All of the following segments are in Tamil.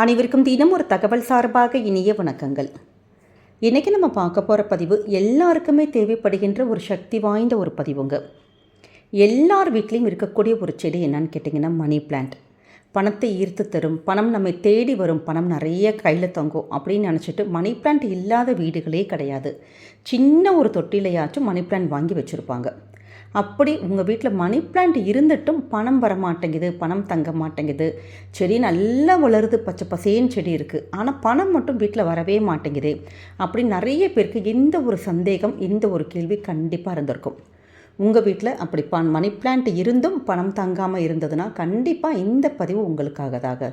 அனைவருக்கும் தினம் ஒரு தகவல் சார்பாக இனிய வணக்கங்கள். இன்றைக்கி நம்ம பார்க்க போகிற பதிவு எல்லாருக்குமே தேவைப்படுகின்ற ஒரு சக்தி வாய்ந்த ஒரு பதிவுங்க. எல்லார் வீட்லேயும் இருக்கக்கூடிய ஒரு செடி என்னன்னு கேட்டிங்கன்னா மணி பிளான்ட் பணத்தை ஈர்த்து தரும் பணம் நம்மை தேடி வரும் பணம் நிறைய கையில் தங்கும் அப்படின்னு நினச்சிட்டு மணி பிளான்ட் இல்லாத வீடுகளே கிடையாது. சின்ன ஒரு தொட்டிலையாச்சும் மணி பிளான்ட் வாங்கி வச்சுருப்பாங்க. அப்படி உங்கள் வீட்டில் மணி பிளான்ட் இருந்துட்டும் பணம் வர மாட்டேங்குது பணம் தங்க மாட்டேங்குது. செடி நல்லா வளருது பச்சை பசேன்னு செடி இருக்குது ஆனால் பணம் மட்டும் வீட்டில் வரவே மாட்டேங்குது. அப்படி நிறைய பேருக்கு இந்த ஒரு சந்தேகம் இந்த ஒரு கேள்வி கண்டிப்பாக இருந்திருக்கும். உங்கள் வீட்டில் அப்படி ப மணி பிளான்ட் இருந்தும் பணம் தங்காமல் இருந்ததுன்னா கண்டிப்பாக இந்த பதிவு உங்களுக்காகதாக.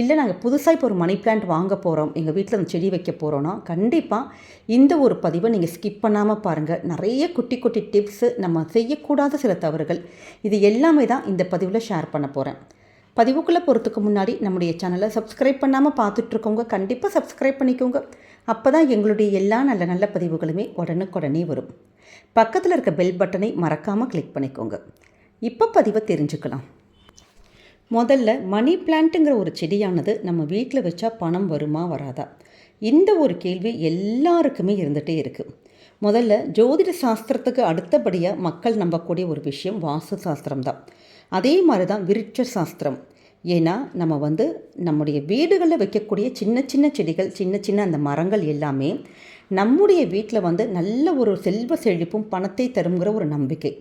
இல்லை நாங்கள் புதுசாக இப்போ ஒரு மணி பிளான்ட் வாங்க போகிறோம் எங்கள் வீட்டில் அந்த செடி வைக்க போகிறோன்னா கண்டிப்பாக இந்த ஒரு பதிவை நீங்கள் ஸ்கிப் பண்ணாமல் பாருங்கள் நிறைய குட்டி குட்டி டிப்ஸு நம்ம செய்யக்கூடாத சில தவறுகள். இது எல்லாமே தான் இந்த பதிவில் ஷேர் பண்ண போகிறேன் பதிவுக்குள்ளே போகிறதுக்கு முன்னாடி நம்முடைய சேனலை சப்ஸ்கிரைப் பண்ணாமல் பார்த்துட்ருக்கோங்க கண்டிப்பாக சப்ஸ்கிரைப் பண்ணிக்கோங்க. அப்போ தான் எங்களுடைய எல்லா நல்ல நல்ல பதிவுகளுமே உடனுக்குடனே வரும். பக்கத்தில் இருக்க பெல் பட்டனை மறக்காமல் கிளிக் பண்ணிக்கோங்க. இப்போ பதிவை தெரிஞ்சுக்கலாம். முதல்ல மணி பிளான்ட்டுங்கிற ஒரு செடியானது நம்ம வீட்டில் வச்சா பணம் வருமா வராதா? இந்த ஒரு கேள்வி எல்லாருக்குமே இருந்துகிட்டே இருக்குது முதல்ல ஜோதிட சாஸ்திரத்துக்கு அடுத்தபடியாக மக்கள் நம்பக்கூடிய ஒரு விஷயம் வாஸ்து சாஸ்திரம் தான். அதே மாதிரி தான் விருட்ச சாஸ்திரம். ஏன்னா நம்ம வந்து நம்முடைய வீடுகளில் வைக்கக்கூடிய சின்ன சின்ன செடிகள் சின்ன சின்ன அந்த மரங்கள் எல்லாமே நம்முடைய வீட்டில் வந்து நல்ல ஒரு செல்வ செழிப்பும் பணத்தை தருங்கிற ஒரு நம்பிக்கை.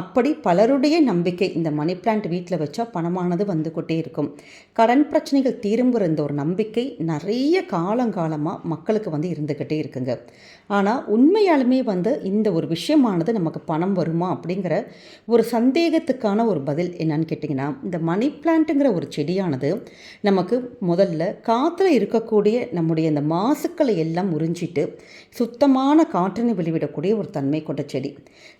அப்படி பலருடைய நம்பிக்கை இந்த மணி பிளான்ட் வீட்டில் வச்சா பணமானது வந்து கொண்டே இருக்கும். கடன் பிரச்சனைகள் தீருங்கிற இந்த ஒரு நம்பிக்கை நிறைய காலங்காலமாக மக்களுக்கு வந்து இருந்துக்கிட்டே இருக்குங்க. ஆனால் உண்மையாலுமே வந்து இந்த ஒரு விஷயமானது நமக்கு பணம் வருமா அப்படிங்கிற ஒரு சந்தேகத்துக்கான ஒரு பதில் என்னன்னு கேட்டிங்கன்னா இந்த மணி பிளான்ட்டுங்கிற ஒரு செடியானது நமக்கு முதல்ல காற்றுல இருக்கக்கூடிய நம்முடைய இந்த மாசுக்களை எல்லாம் உறிஞ்சிட்டு சுத்தமான காற்றினை வெளிவிடக்கூடிய ஒரு தன்மை கொண்ட செடி.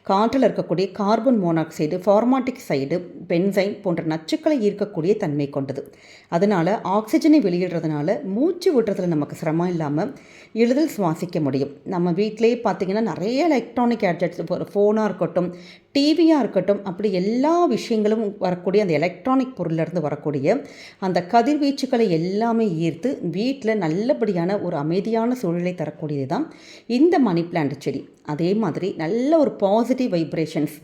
காற்றில் இருக்கக்கூடிய carbon carbon monoxide ஃபார்மாட்டிக் side benzene போன்ற நச்சுக்களை ஈர்க்கக்கூடிய தன்மை கொண்டது. அதனால் ஆக்சிஜனை வெளியிடுறதுனால மூச்சு விடுறதுல நமக்கு சிரமம் இல்லாமல் எளிதில் சுவாசிக்க முடியும். நம்ம வீட்டிலேயே பார்த்திங்கன்னா நிறைய எலக்ட்ரானிக் கேட்ஜெட்ஸ் ஒரு ஃபோனாக இருக்கட்டும் டிவியாக இருக்கட்டும் அப்படி எல்லா விஷயங்களும் வரக்கூடிய அந்த எலக்ட்ரானிக் பொருளிலிருந்து வரக்கூடிய அந்த கதிர்வீச்சுக்களை எல்லாமே ஈர்த்து வீட்டில் நல்லபடியான ஒரு அமைதியான சூழலை தரக்கூடியது தான் இந்த மணி பிளான்ட் செடி. அதே மாதிரி நல்ல ஒரு பாசிட்டிவ் வைப்ரேஷன்ஸ்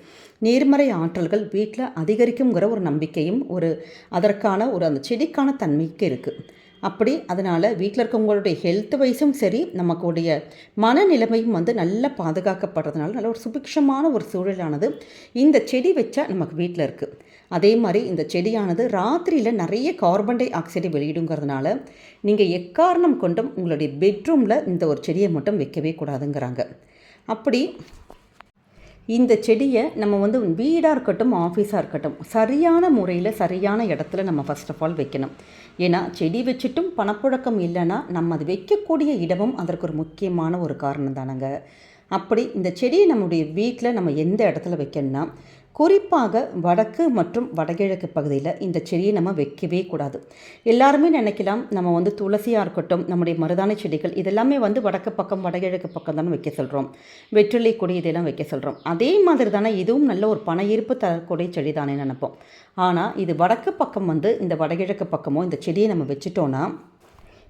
நேர்மறை ஆற்றல்கள் வீட்டில் அதிகரிக்குங்கிற ஒரு நம்பிக்கையும் ஒரு அதற்கான ஒரு அந்த செடிக்கான தன்மைக்கு இருக்குது அப்படி அதனால் வீட்டில் இருக்கவங்களுடைய ஹெல்த் வைஸும் சரி நமக்குடைய மனநிலைமையும் வந்து நல்லா பாதுகாக்கப்படுறதுனால நல்ல ஒரு சுபிக்ஷமான ஒரு சூழலானது இந்த செடி வச்சா நமக்கு வீட்டில் இருக்குது அதே மாதிரி இந்த செடியானது ராத்திரியில் நிறைய கார்பன் டை ஆக்சைடை வெளியிடுங்கிறதுனால நீங்கள் எக்காரணம் கொண்டும் உங்களுடைய பெட்ரூமில் இந்த ஒரு செடியை மட்டும் வைக்கவே கூடாதுங்கிறாங்க. அப்படி இந்த செடியை நம்ம வந்து வீடாக இருக்கட்டும் ஆஃபீஸாக இருக்கட்டும் சரியான முறையில் சரியான இடத்துல நம்ம ஃபஸ்ட் ஆஃப் ஆல் வைக்கணும். ஏன்னா செடி வச்சுட்டும் பணப்புழக்கம் இல்லைன்னா நம்ம அது வைக்கக்கூடிய இடமும் அதற்கு ஒரு முக்கியமான ஒரு காரணம் தானங்க. அப்படி இந்த செடியை நம்முடைய வீட்டில் நம்ம எந்த இடத்துல வைக்கணும்னா குறிப்பாக வடக்கு மற்றும் வடகிழக்கு பகுதியில் இந்த செடியை நம்ம வைக்கவே கூடாது. எல்லாருமே நினைக்கலாம் நம்ம வந்து துளசியாக இருக்கட்டும் நம்முடைய மருதாணி செடிகள் இதெல்லாமே வந்து வடக்கு பக்கம் வடகிழக்கு பக்கம் தானே வைக்க சொல்கிறோம் வெற்றிலை கொடி இதெல்லாம் வைக்க சொல்கிறோம் அதே மாதிரி தானே இதுவும் நல்ல ஒரு பண ஈர்ப்பு தரக்கூடிய செடி தானே நினைப்போம். ஆனால் இது வடக்கு பக்கம் வந்து இந்த வடகிழக்கு பக்கமோ இந்த செடியை நம்ம வச்சுட்டோன்னா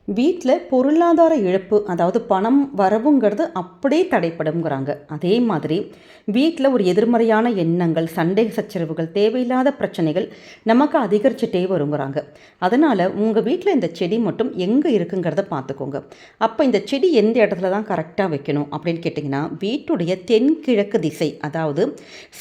வீட்டில் பொருளாதார இழப்பு அதாவது பணம் வரவுங்கிறது அப்படியே தடைப்படுங்கிறாங்க அதே மாதிரி வீட்டில் ஒரு எதிர்மறையான எண்ணங்கள் சண்டை சச்சரவுகள் தேவையில்லாத பிரச்சனைகள் நமக்கு அதிகரிச்சுட்டே வருங்கிறாங்க. அதனால் உங்கள் வீட்டில் இந்த செடி மட்டும் எங்கே இருக்குங்கிறத பார்த்துக்கோங்க அப்போ இந்த செடி எந்த இடத்துல தான் கரெக்டாக வைக்கணும் அப்படின்னு கேட்டிங்கன்னா வீட்டுடைய தென்கிழக்கு திசை அதாவது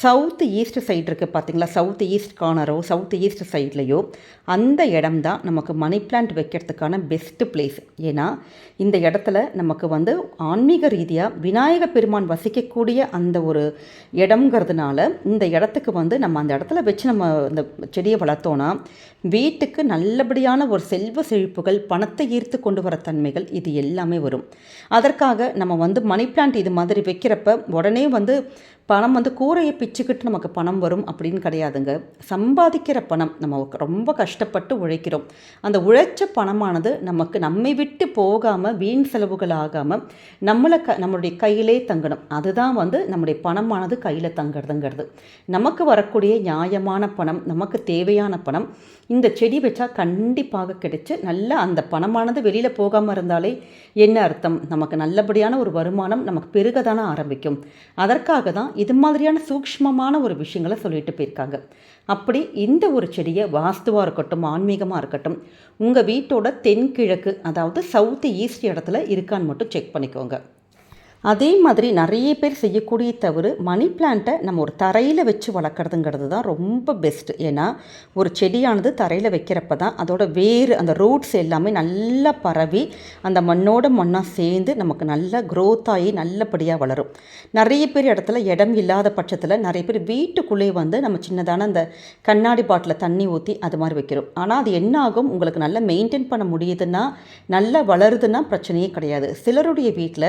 சவுத் ஈஸ்ட் சைடு இருக்குது பார்த்தீங்களா சவுத் ஈஸ்ட் கார்னரோ சவுத் ஈஸ்ட் சைட்லேயோ அந்த இடம் தான் நமக்கு மணி பிளான்ட் வைக்கிறதுக்கான பெஸ்ட்டு பிளேஸ் ஏன்னா இந்த இடத்துல நமக்கு வந்து ஆன்மீக ரீதியாக விநாயக பெருமான் வசிக்கக்கூடிய அந்த ஒரு இடம்ங்கிறதுனால இந்த இடத்துக்கு வந்து நம்ம அந்த இடத்துல வச்சு நம்ம இந்த செடியை வளர்த்தோன்னா வீட்டுக்கு நல்லபடியான ஒரு செல்வ செழிப்புகள் பணத்தை ஈர்த்து கொண்டு வர தன்மைகள் இது எல்லாமே வரும். அதற்காக நம்ம வந்து மணி பிளான்ட் இது மாதிரி வைக்கிறப்ப உடனே வந்து பணம் வந்து கூரையை பிச்சுக்கிட்டு நமக்கு பணம் வரும் அப்படின்னு கிடையாதுங்க. சம்பாதிக்கிற பணம் நம்ம ரொம்ப கஷ்டப்பட்டு உழைக்கிறோம். அந்த உழைச்ச பணமானது நமக்கு நம்மை விட்டு போகாமல் வீண் செலவுகள் ஆகாமல் நம்மளை க நம்மளுடைய கையிலே தங்கணும். அதுதான் வந்து நம்முடைய பணமானது கையில் தங்குறதுங்கிறது. நமக்கு வரக்கூடிய நியாயமான பணம் நமக்கு தேவையான பணம் இந்த செடி வச்சா கண்டிப்பாக கிடைச்சி நல்லா அந்த பணமானது வெளியில் போகாமல் இருந்தாலே என்ன அர்த்தம்? நமக்கு நல்லபடியான ஒரு வருமானம் நமக்கு பெருக தானே ஆரம்பிக்கும். அதற்காக தான் இது மாதிரியான சூக்ஷ்மமான ஒரு விஷயங்களை சொல்லிட்டு போயிருக்காங்க. அப்படி இந்த ஒரு செடியை வாஸ்துவாக இருக்கட்டும் ஆன்மீகமாக இருக்கட்டும் உங்கள் வீட்டோட தென்கிழக்கு அதாவது சவுத் ஈஸ்ட் இடத்துல இருக்கான்னு மட்டும் செக் பண்ணிக்கோங்க. அதே மாதிரி நிறைய பேர் செய்யக்கூடிய தவறு மணி பிளான்ட்டை நம்ம ஒரு தரையில் வச்சு வளர்க்குறதுங்கிறது தான் ரொம்ப பெஸ்ட்டு ஏன்னா ஒரு செடியானது தரையில் வைக்கிறப்ப தான் அதோட வேறு அந்த ரூட்ஸ் எல்லாமே நல்லா பரவி அந்த மண்ணோட மண்ணாக சேர்ந்து நமக்கு நல்லா க்ரோத் ஆகி நல்லபடியாக வளரும். நிறைய பேர் இடத்துல இடம் இல்லாத பட்சத்தில் நிறைய பேர் வீட்டுக்குள்ளேயே வந்து நம்ம சின்னதான அந்த கண்ணாடி பாட்டில் தண்ணி ஊற்றி அது மாதிரி வைக்கிறோம். ஆனால் அது என்ன ஆகும்? உங்களுக்கு நல்லா மெயின்டைன் பண்ண முடியுதுன்னா நல்லா வளருதுன்னா பிரச்சனையே கிடையாது. சிலருடைய வீட்டில்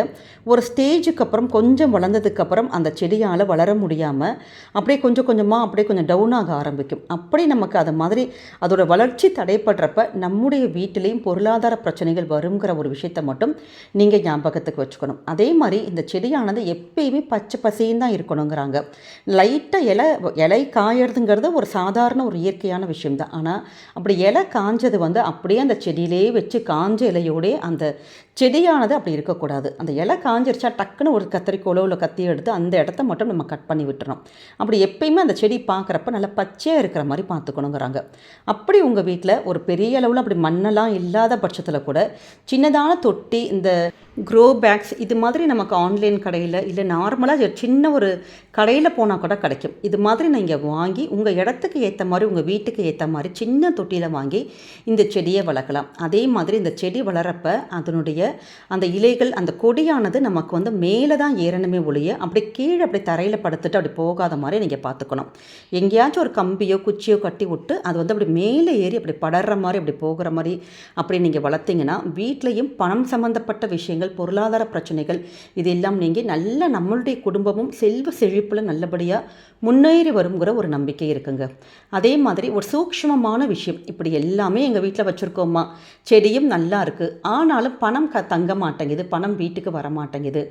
ஒரு ஸ்டேஜுக்கு அப்புறம் கொஞ்சம் வளர்ந்ததுக்கப்புறம் அந்த செடியால் வளர முடியாமல் அப்படியே கொஞ்சம் கொஞ்சமாக அப்படியே கொஞ்சம் டவுன் ஆக ஆரம்பிக்கும். அப்படி நமக்கு அது மாதிரி அதோட வளர்ச்சி தடைப்படுறப்ப நம்முடைய வீட்டிலையும் பொருளாதார பிரச்சனைகள் வருங்கிற ஒரு விஷயத்தை மட்டும் நீங்கள் ஞாபகத்துக்கு வச்சுக்கணும். அதே மாதிரி இந்த செடியானது எப்பயுமே பச்சை பசையும் தான் இருக்கணுங்கிறாங்க. லைட்டாக இலை இலை காயறதுங்கிறது ஒரு சாதாரண ஒரு இயற்கையான விஷயம் தான். ஆனால் அப்படி இலை காஞ்சது வந்து அப்படியே அந்த செடியிலே வச்சு காஞ்ச இலையோடே அந்த செடியானது அப்படி இருக்கக்கூடாது. அந்த இலை காஞ்சிருச்சா டக்குன்னு ஒரு கத்திரிக்கோலோ இல்லை கத்தியோ எடுத்து அந்த இடத்த மட்டும் நம்ம கட் பண்ணி விட்டுறோம் அப்படி எப்பயுமே அந்த செடி பார்க்குறப்ப நல்லா பச்சையாக இருக்கிற மாதிரி பார்த்துக்கணுங்கிறாங்க அப்படி உங்கள் வீட்டில் ஒரு பெரிய அளவில் அப்படி மண்ணெல்லாம் இல்லாத பட்சத்தில் கூட சின்னதான தொட்டி இந்த க்ரோ பேக்ஸ் இது மாதிரி நமக்கு ஆன்லைன் கடையில் இல்லை நார்மலாக சின்ன ஒரு கடையில் போனால் கூட கிடைக்கும். இது மாதிரி நீங்கள் வாங்கி உங்கள் இடத்துக்கு ஏற்ற மாதிரி உங்கள் வீட்டுக்கு ஏற்ற மாதிரி சின்ன தொட்டியில் வாங்கி இந்த செடியை வளர்க்கலாம். அதே மாதிரி இந்த செடி வளரப்ப அதனுடைய அந்த இலைகள் அந்த கொடியானது நமக்கு வந்து மேலே தான் ஏறணுமே ஒழிய அப்படி கீழே அப்படி தரையில் படுத்துட்டு அப்படி போகாத மாதிரி நீங்கள் பார்த்துக்கணும். எங்கேயாச்சும் ஒரு கம்பியோ குச்சியோ கட்டி விட்டு அது வந்து அப்படி மேலே ஏறி அப்படி படர்ற மாதிரி அப்படி போகிற மாதிரி அப்படி நீங்கள் வளர்த்தீங்கன்னா வீட்லேயும் பணம் சம்மந்தப்பட்ட விஷயங்கள் பொருளாதார பிரச்சனைகள் இதெல்லாம் நீங்கள் நல்ல நம்மளுடைய குடும்பமும் செல்வ செழிப்பில் நல்லபடியாக முன்னேறி வருங்கிற ஒரு நம்பிக்கை இருக்குங்க. அதே மாதிரி ஒரு சூக்ஷ்மமான விஷயம். இப்படி எல்லாமே எங்கள் வீட்டில் வச்சுருக்கோமா செடியும் நல்லா இருக்குது ஆனாலும் பணம் க தங்க மாட்டேங்குது பணம் வீட்டுக்கு வர மாட்டேங்குது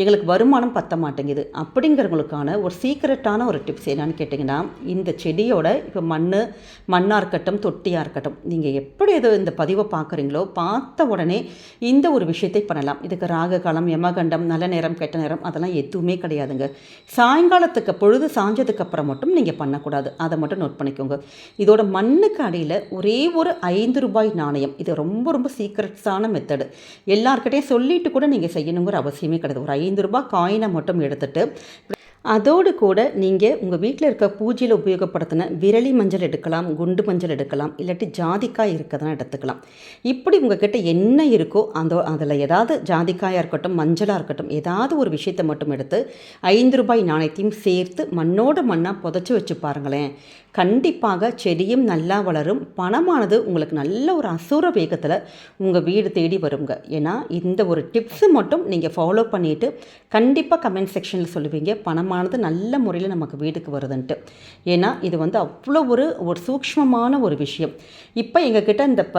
எங்களுக்கு வருமானம் பத்த மாட்டேங்குது. அப்படிங்கிறவங்களுக்கான ஒரு சீக்ரெட்டான ஒரு டிப்ஸ் என்னன்னு கேட்டிங்கன்னா இந்த செடியோட இப்போ மண் மண்ணாக இருக்கட்டும் தொட்டியாக இருக்கட்டும் நீங்கள் எப்படி இது இந்த பதிவை பார்க்குறீங்களோ பார்த்த உடனே இந்த ஒரு விஷயத்தை பண்ணலாம். இதுக்கு ராக காலம் யமகண்டம் நல்ல நேரம் கெட்ட நேரம் அதெல்லாம் எதுவுமே கிடையாதுங்க. சாயங்காலத்துக்கு பொழுது சாஞ்சதுக்கு அப்புறம் மட்டும் நீங்கள் பண்ணக்கூடாது. அதை மட்டும் நோட் பண்ணிக்கோங்க. இதோட மண்ணுக்கு அடியில் ஒரே ஒரு ஐந்து ரூபாய் நாணயம். இது ரொம்ப ரொம்ப சீக்ரெட்ஸான மெத்தடு எல்லார்கிட்டையும் சொல்லிட்டு கூட நீங்கள் செய்யணுங்கிற அவசியமே கிடையாது. ஒரு ஐந்து ரூபாய் காயினை மட்டும் எடுத்துட்டு அதோடு கூட நீங்கள் உங்கள் வீட்டில் இருக்க பூஜையில் உபயோகப்படுத்தின விரலி மஞ்சள் எடுக்கலாம் குண்டு மஞ்சள் எடுக்கலாம் இல்லாட்டி ஜாதிக்காய் இருக்கதான் எடுத்துக்கலாம். இப்படி உங்ககிட்ட என்ன இருக்கோ அந்த அதில் ஏதாவது ஜாதிக்காயாக இருக்கட்டும் மஞ்சளாக இருக்கட்டும் ஏதாவது ஒரு விஷயத்தை மட்டும் எடுத்து ஐந்து ரூபாய் நாணயத்தையும் சேர்த்து மண்ணோட மண்ணாக புதைச்சி வச்சு பாருங்களேன். கண்டிப்பாக செடியும் நல்லா வளரும். பணமானது உங்களுக்கு நல்ல ஒரு அசுர வேகத்தில் உங்கள் வீடு தேடி வருங்க. ஏன்னா இந்த ஒரு டிப்ஸு மட்டும் நீங்கள் ஃபாலோ பண்ணிவிட்டு கண்டிப்பாக கமெண்ட் செக்ஷனில் சொல்லுவீங்க. பணம் பணமானது நல்ல முறையில் நமக்கு வீட்டுக்கு வருதுன்ட்டு. ஏன்னா இது வந்து அவ்வளோ ஒரு ஒரு சூக்ஷ்மமான ஒரு விஷயம். இப்போ எங்ககிட்ட இந்த ப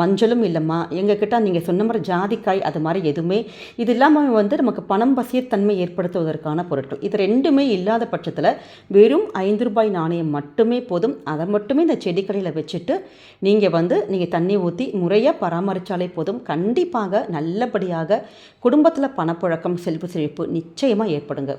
மஞ்சளும் இல்லைம்மா. எங்ககிட்ட நீங்கள் சொன்ன மாதிரி ஜாதிக்காய் அது மாதிரி எதுவுமே. இது இல்லாமல் வந்து நமக்கு பணம் பசியத்தன்மை ஏற்படுத்துவதற்கான பொருட்கள். இது ரெண்டுமே இல்லாத பட்சத்தில் வெறும் ஐந்து ரூபாய் நாணயம் மட்டுமே போதும். அதை மட்டுமே இந்த செடிக்கடையில் வச்சுட்டு நீங்கள் வந்து நீங்கள் தண்ணி ஊற்றி முறையாக பராமரித்தாலே போதும். கண்டிப்பாக நல்லபடியாக குடும்பத்தில் பணப்புழக்கம் செல்வ செழிப்பு நிச்சயமாக ஏற்படுங்க.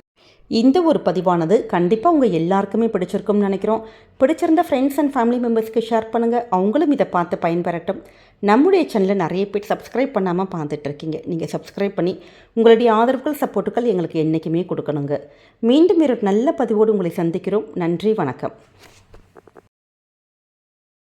இந்த ஒரு பதிவானது கண்டிப்பாக உங்கள் எல்லாருக்குமே பிடிச்சிருக்கும்னு நினைக்கிறோம். பிடிச்சிருந்த ஃப்ரெண்ட்ஸ் அண்ட் ஃபேமிலி மெம்பர்ஸ்க்கு ஷேர் பண்ணுங்கள் அவங்களும் இதை பார்த்து பயன்பெறட்டும். நம்முடைய சேனலில் நிறைய பேர் சப்ஸ்கிரைப் பண்ணாமல் பார்த்துட்டு இருக்கீங்க. நீங்கள் சப்ஸ்கிரைப் பண்ணி உங்களுடைய ஆதரவுகள் சப்போர்ட்டுகள் எங்களுக்கு என்றைக்குமே கொடுக்கணுங்க. மீண்டும் ஒரு நல்ல பதிவோடு உங்களை சந்திக்கிறோம். நன்றி வணக்கம்.